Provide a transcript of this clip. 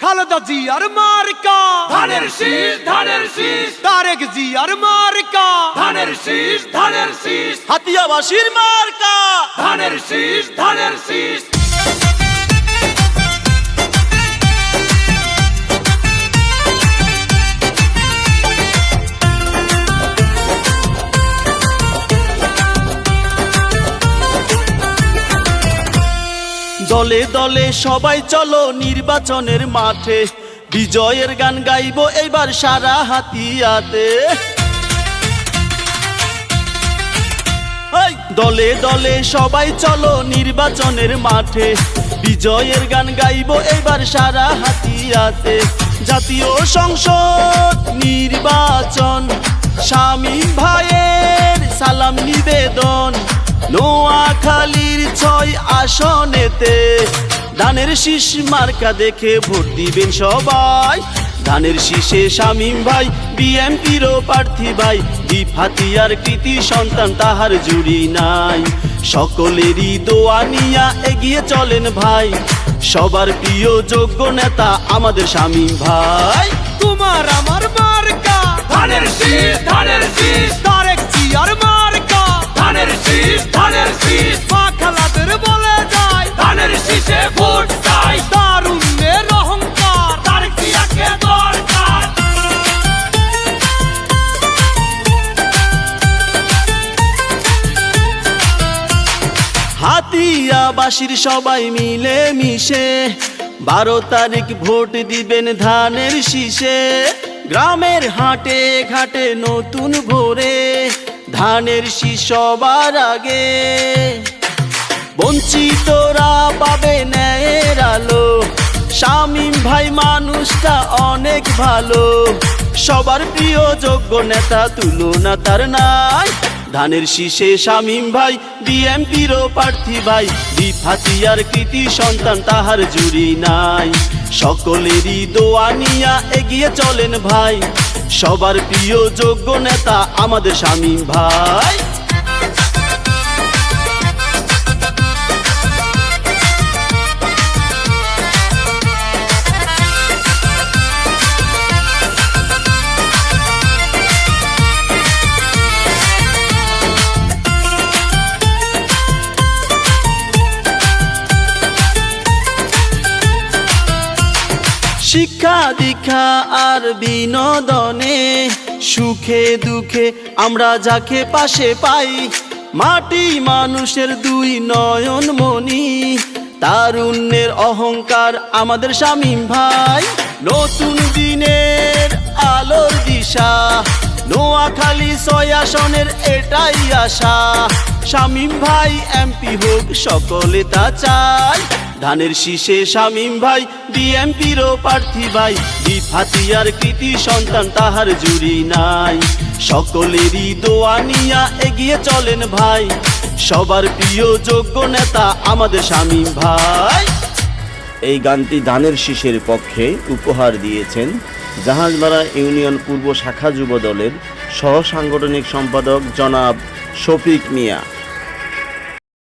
খালেদা জিয়ার মার্কা। ধানের শীষ ধানের শীষ। তারেক জিয়ার মার্কা। ধানের শীষ ধানের শীষ। হাতিয়াবাসীর মার্কা। ধানের শীষ ধানের শীষ। দলে দলে সবাই চলো নির্বাচনের মাঠে। বিজয়ের গান গাইবো এইবার সারা হাতিয়াতে। দলে দলে সবাই চলো নির্বাচনের মাঠে। বিজয়ের গান গাইবো এবার সারা হাতিয়াতে। জাতীয় সংসদ নির্বাচন। স্বামী ভাইয়ের সালাম নিবেদন। নোয়াখালীর ছয় আসনেতে ধানের শীষ মার্কা দেখে ভোট দিবেন সবাই। ধানের শীষে শামীম ভাই বিএমপিরও প্রার্থী ভাই হাতিয়ার কৃতি সন্তান তাহার জুড়ি নাই। সকলেরই দোয়া নিয়া এগিয়ে চলেন ভাই। সবার প্রিয় যোগ্য নেতা আমাদের শামীম ভাই। তোমার আমার মার্কা। ধানের শীষ ধানের শীষ। তারেক হাতিয়াবাসীর সবাই মিলে মিশে। বারো তারিখ ভোট দিবেন ধানের শীষে। গ্রামের হাটে ঘাটে নতুন ভোরে ধানের শীষ সবার আগে। বঞ্চিতরা পাবে ন্যায়ের আলো। শামীম ভাই মানুষটা অনেক ভালো। সবার প্রিয় যোগ্য নেতা তুলনা তার নাই। ধানের শীষে শামীম ভাই বিএমপিরও প্রার্থী ভাই। বিফাতিয়ার কৃতি সন্তান, তাহার জুড়ি নাই। সকলেরই দোয়া নিয়া এগিয়ে চলেন ভাই। সবার প্রিয় যোগ্য নেতা আমাদের শামীম ভাই। শিক্ষা দীক্ষা আর বিনোদনে সুখে দুঃখে আমরা যাকে পাশে পাই, মাটি মানুষের দুই নয়ন মনি তারুণ্যের অহংকার আমাদের শামীম ভাই, নতুন দিনের আলোর দিশা। নোয়াখালী ছয় আসনের এটাই আশা, শামীম ভাই, এমপি হোক, সকলে তা চায় ধানের শীষে শামীম ভাই, বিএমপিরও প্রার্থী ভাই। দীপ হাতিয়ার কৃতি সন্তান, তাহার জুড়ি নাই। সকলেরই দোয়া নিয়া এগিয়ে চলেন ভাই। সবার প্রিয় যোগ্য নেতা আমাদের শামীম ভাই। এই গানটি ধানের শীষের পক্ষে উপহার দিয়েছেন জাহাজবাড়া ইউনিয়ন পূর্ব শাখা যুব দলের সহ সাংগঠনিক সম্পাদক জনাব শফিক মিয়া।